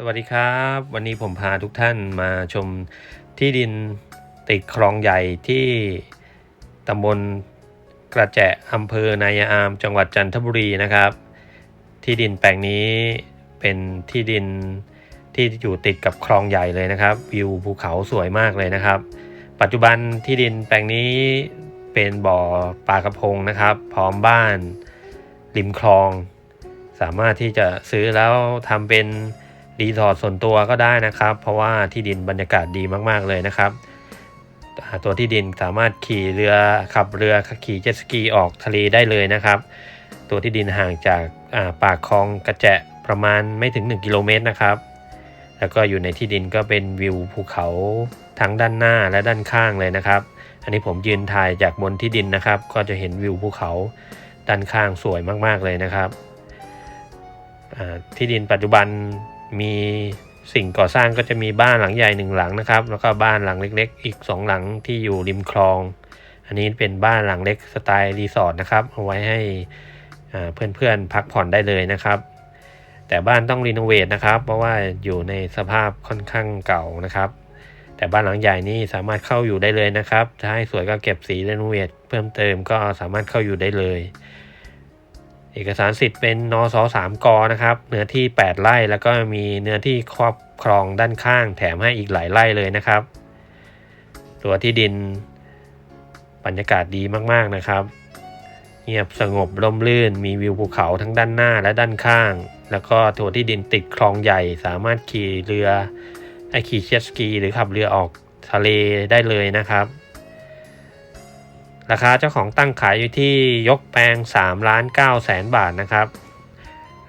สวัสดีครับ วันนี้ผมพาทุกท่านมาชมที่ดินติดคลองใหญ่ที่ตำบลกระแจะอำเภอนายอาม จังหวัดจันทบุรีนะครับ ที่ดินแปลงนี้เป็นที่ดินที่อยู่ติดกับคลองใหญ่เลยนะครับ วิวภูเขาสวยมากเลยนะครับ ปัจจุบันที่ดินแปลงนี้เป็นบ่อปลากระพงนะครับ พร้อมบ้านริมคลอง สามารถที่จะซื้อแล้วทำเป็น รีสอร์ทส่วนตัวก็ได้นะครับ เพราะว่าที่ดินบรรยากาศดีมากๆเลยนะครับ ตัวที่ดินสามารถขี่เรือขับเรือขี่เจ็ตสกีออกทะเลได้เลยนะครับ ตัวที่ดินห่างจากอ่าปากคลองกระแจะประมาณไม่ถึง 1 กิโลเมตรนะครับ แล้วก็อยู่ในที่ดินก็เป็นวิวภูเขาทั้งด้านหน้าและด้านข้างเลยนะครับ อันนี้ผมยืนถ่ายจากบนที่ดินนะครับ ก็จะเห็นวิวภูเขาด้านข้างสวยมากๆเลยนะครับที่ดินปัจจุบัน มีสิ่งก่อสร้างก็จะมีบ้านหลังใหญ่หนึ่งหลังนะครับ แล้วก็บ้านหลังเล็ก ๆ อีกสองหลังที่อยู่ริมคลอง อันนี้เป็นบ้านหลังเล็กสไตล์รีสอร์ทนะครับเอาไว้ให้เพื่อนๆพักผ่อนได้เลยนะครับ แต่บ้านต้องรีโนเวทนะครับ เพราะว่าอยู่ในสภาพค่อนข้างเก่านะครับ แต่บ้านหลังใหญ่นี่สามารถเข้าอยู่ได้เลยนะครับถ้าให้สวยก็เก็บสีรีโนเวทเพิ่มเติมก็สามารถเข้าอยู่ได้เลย เอกสารสิทธิ์เป็นนสสามกนะครับ เนื้อที่ 8 ไร่แล้วก็มีเนื้อที่ครอบครองด้านข้าง แถมให้อีกหลายไร่เลยนะครับ ตัวที่ดินบรรยากาศดีมากๆนะครับ เงียบสงบร่มรื่น มีวิวภูเขาทั้งด้านหน้าและด้านข้าง แล้วก็ตัวที่ดินติดคลองใหญ่สามารถขี่เรือไอขี่เจ็ตสกี หรือขับเรือออกทะเลได้เลยนะครับ ราคาเจ้าของตั้งขายอยู่ที่ยกแปลง3ล้าน9แสนบาทนะครับ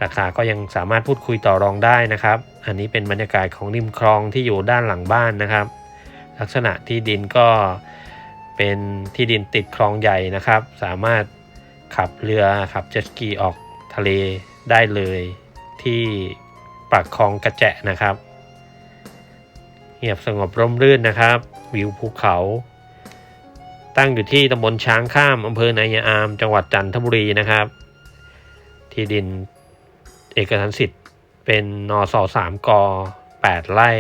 ราคาก็ยังสามารถพูดคุยต่อรองได้นะครับ อันนี้เป็นบรรยากาศของริมคลองที่อยู่ด้านหลังบ้านนะครับ ลักษณะที่ดินก็เป็นที่ดินติดคลองใหญ่นะครับ สามารถขับเรือขับเจ็ตสกีออกทะเลได้เลยที่ปากคลองกระแจะนะครับเงียบสงบร่มรื่นนะครับ วิวภูเขา ตั้งอยู่ที่ตำบลช้างข้ามอำเภอนายอาม จังหวัดจันทบุรีนะครับ ที่ดินเอกสารสิทธิ์เป็นนสสามกแปดไร่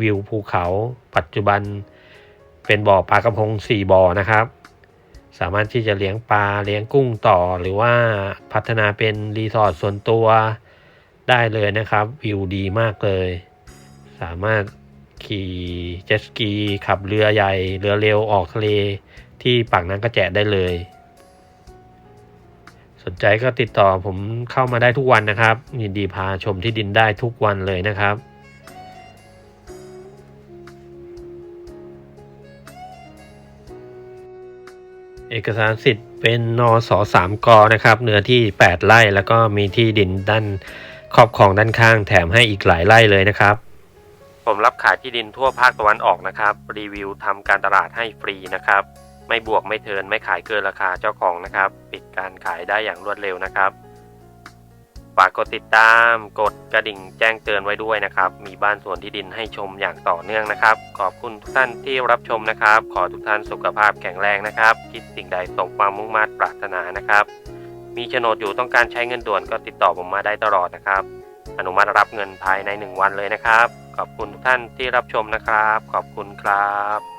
วิวภูเขา ปัจจุบันเป็นบ่อปลากระพงสี่บ่อนะครับ สามารถที่จะเลี้ยงปลาเลี้ยงกุ้งต่อ หรือว่าพัฒนาเป็นรีสอร์ทส่วนตัวได้เลยนะครับ วิวดีมากเลย สามารถขี่เจ็ตสกีขับเรือใหญ่ เรือเร็วออกทะเล ที่ปากน้ำกระแจได้เลย สนใจก็ติดต่อผมเข้ามาได้ทุกวันนะครับยินดีพาชมที่ดินได้ทุกวันเลยนะครับเอกสารสิทธิ์เป็นนสสามกนะครับ เนื้อที่ 8 ไร่แล้วก็มีที่ดินด้านครอบครองด้านข้างแถมให้อีกหลายไร่เลยนะครับ ผมรับขายที่ดินทั่วภาคตะวันออกนะครับ รีวิวทำการตลาดให้ฟรีนะครับ ไม่บวกไม่เทินไม่ขายเกินราคาเจ้าของนะครับ ปิดการขายได้อย่างรวดเร็วนะครับฝากกดติดตามกดกระดิ่งแจ้งเตือนไว้ด้วยนะครับ มีบ้านสวนที่ดินให้ชมอย่างต่อเนื่องนะครับ ขอบคุณทุกท่านที่รับชมนะครับ ขอทุกท่านสุขภาพแข็งแรงนะครับ คิดสิ่งใดสมความมุ่งมั่นปรารถนานะครับ มีโฉนดอยู่ต้องการใช้เงินด่วนก็ติดต่อผมมาได้ตลอดนะครับ อนุมัติรับเงินภายใน 1 วันเลยนะครับ ขอบคุณทุกท่านที่รับชมนะครับ ขอบคุณครับ